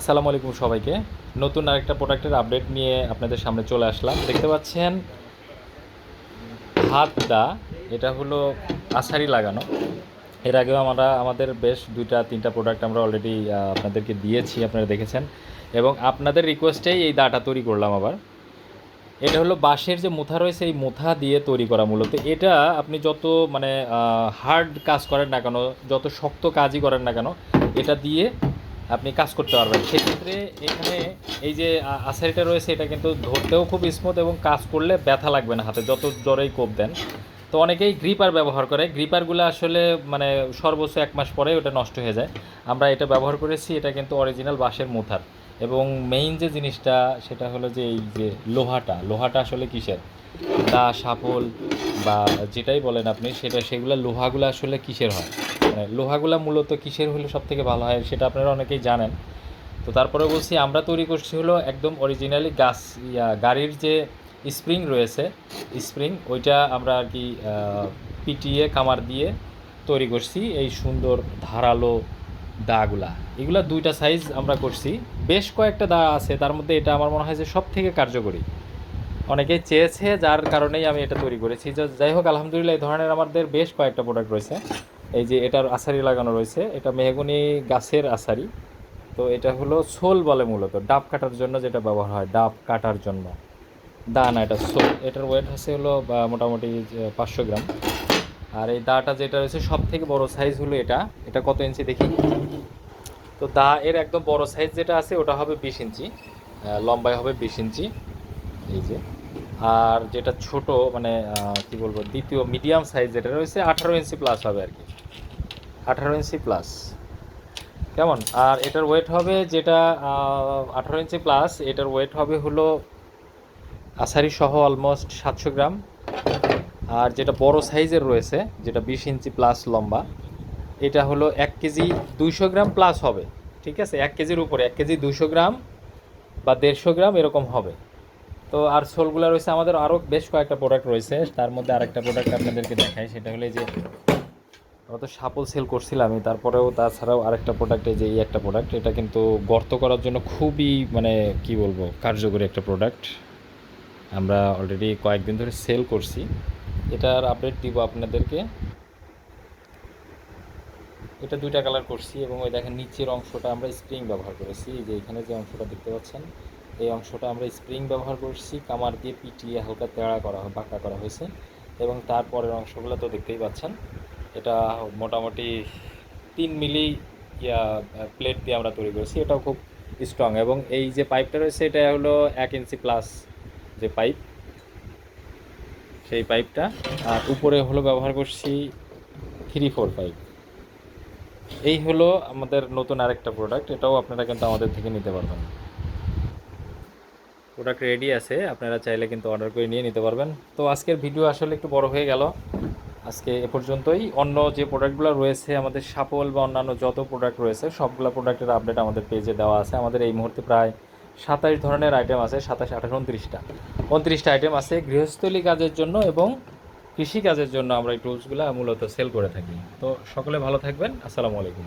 আসসালামু আলাইকুম সবাইকে। নতুন আরেকটা প্রোডাক্টের আপডেট নিয়ে আপনাদের সামনে চলে আসলাম। দেখতে পাচ্ছেন হাত দা এটা হলো আছারি লাগানো। এর আগেও আমরা, আমাদের বেশ দুইটা, তিনটা প্রোডাক্ট আমরা অলরেডি আপনাদেরকে দিয়েছি, আপনারা দেখেছেন। এবং আপনাদের রিকোয়েস্টেই এই দাটা তৈরি করলাম আবার। এটা হলো বাঁশের যে মুথা রয়েছে, এই মুথা দিয়ে তৈরি করা মূলত। এটা আপনি যত মানে হার্ড কাজ করেন না কেন, যত শক্ত কাজই করেন না কেন, এটা দিয়ে আপনি কাজ করতে পারবেন। সেক্ষেত্রে এখানে এই যে আছাড়িটা রয়েছে, এটা কিন্তু ধরতেও খুব স্মুথ এবং কাজ করলে ব্যথা লাগবে না হাতে, যত জ্বরেই কোপ দেন। তো অনেকেই গ্রিপার ব্যবহার করে। গ্রিপারগুলো আসলে মানে সর্বোচ্চ এক মাস পরে ওটা নষ্ট হয়ে যায়। আমরা এটা ব্যবহার করেছি, এটা কিন্তু অরিজিনাল বাঁশের মুথার। এবং মেইন যে জিনিসটা, সেটা হলো যে এই যে লোহাটা লোহাটা আসলে কিসের? দা সাফল বা যেটাই বলেন আপনি, সেটা, সেগুলো লোহাগুলো আসলে কিসের হয়? মানে লোহাগুলো মূলত কিসের হলে সব থেকে ভালো হয়, সেটা আপনারা অনেকেই জানেন। তো তারপরে বলছি, আমরা তৈরি করছি হলো একদম অরিজিনালি গাছ, ইয়া, গাড়ির যে স্প্রিং রয়েছে স্প্রিং ওইটা আমরা আর কি পিটিয়ে কামার দিয়ে তৈরি করছি এই সুন্দর ধারালো দাগুলা। এগুলা দুইটা সাইজ আমরা করছি। বেশ কয়েকটা দা আছে, তার মধ্যে এটা আমার মনে হয় যে সব থেকে কার্যকরী। অনেকেই চেয়েছে, যার কারণেই আমি এটা তৈরি করেছি। যাই হোক, আলহামদুলিল্লাহ, এই ধরনের আমাদের বেশ কয়েকটা প্রোডাক্ট রয়েছে। এই যে এটার আসারি লাগানো রয়েছে, এটা মেহগুনি গাছের আসারি তো এটা হলো সোল বলে মূলত, ডাব কাটার জন্য যেটা ব্যবহার হয়, ডাব কাটার জন্য। দা না, এটা সোল। এটার ওয়েট হচ্ছে হলো মোটামুটি পাঁচশো গ্রাম। আর এই দাটা যেটা রয়েছে সব থেকে বড় সাইজ হলো এটা। এটা কত ইঞ্চি দেখি? তো দা এর একদম বড় সাইজ যেটা আছে, ওটা হবে বিশ ইঞ্চি লম্বায় হবে বিশ ইঞ্চি। এই যে, আর যেটা ছোট মানে কি বলব, দ্বিতীয় মিডিয়াম সাইজ যেটা রয়েছে, আঠারো ইঞ্চি প্লাস হবে আর কি। আঠারো ইঞ্চি প্লাস কেমন? আর এটার ওয়েট হবে যেটা আঠারো ইঞ্চি প্লাস এটার ওয়েট হবে হলো আসারি সহ অলমোস্ট সাতশো গ্রাম। আর যেটা বড় সাইজের রয়েছে, যেটা বিশ ইঞ্চি প্লাস লম্বা এটা হলো এক কেজি দুইশো গ্রাম প্লাস হবে, ঠিক আছে? এক কেজির উপরে, এক কেজি দুইশো গ্রাম বা দেড়শো গ্রাম এরকম হবে। তো আর সোলগুলো রয়েছে, আমাদের আরও বেশ কয়েকটা প্রোডাক্ট রয়েছে। তার মধ্যে আরেকটা প্রোডাক্ট আপনাদেরকে দেখাই, সেটা হলো যে আমরা তো সাপল সেল করছিলামই তারপরেও তাছাড়াও আরেকটা প্রোডাক্ট এই যে এই একটা প্রোডাক্ট এটা কিন্তু গর্ত করার জন্য খুবই মানে কি বলব, কার্যকরী একটা প্রোডাক্ট আমরা অলরেডি কয়েকদিন ধরে সেল করছি। এটার আপডেট দিব আপনাদেরকে। এটা দুইটা কালার করছি এবং ওই দেখেন নিচের অংশটা আমরা স্প্রিং ব্যবহার করেছি। যে এখানে যে অংশটা দেখতে পাচ্ছেন, এই অংশটা আমরা স্প্রিং ব্যবহার করছি। কামার দিয়ে পিটিয়ে হালকা তেড়া করা বাঁকা করা হয়েছে এবং তারপরের অংশগুলো তো দেখতেই পাচ্ছেন। এটা মোটামুটি তিন মিলি, ইয়া প্লেট দিয়ে আমরা তৈরি করেছি। এটাও খুব স্ট্রং এবং এই যে পাইপটা রয়েছে, এটা হলো এক ইঞ্চি প্লাস যে পাইপ সেই পাইপটা আর উপরে হলো ব্যবহার করছি থ্রি ফোর পাইপ এই হলো আমাদের নতুন আরেকটা প্রোডাক্ট এটাও আপনারা কিন্তু আমাদের থেকে নিতে পারবেন। প্রোডাক্ট রেডি আছে, আপনারা চাইলে কিন্তু অর্ডার করে নিয়ে নিতে পারবেন। তো আজকের ভিডিও আসলে একটু বড় হয়ে গেল। আজকে এ পর্যন্তই। অন্য যে প্রোডাক্টগুলো রয়েছে, আমাদের সাপল বা অন্যান্য যত প্রোডাক্ট রয়েছে, সবগুলো প্রোডাক্টের আপডেট আমাদের পেজে দেওয়া আছে। আমাদের এই মুহূর্তে প্রায় সাতাশ ধরনের আইটেম আছে, সাতাশ, আঠাশ, উনত্রিশটা। উনত্রিশটা আইটেম আছে গৃহস্থলী কাজের জন্য এবং কৃষি কাজের জন্য আমরা এই টুলসগুলো মূলত সেল করে থাকি। তো সকলে ভালো থাকবেন। আসসালামু আলাইকুম।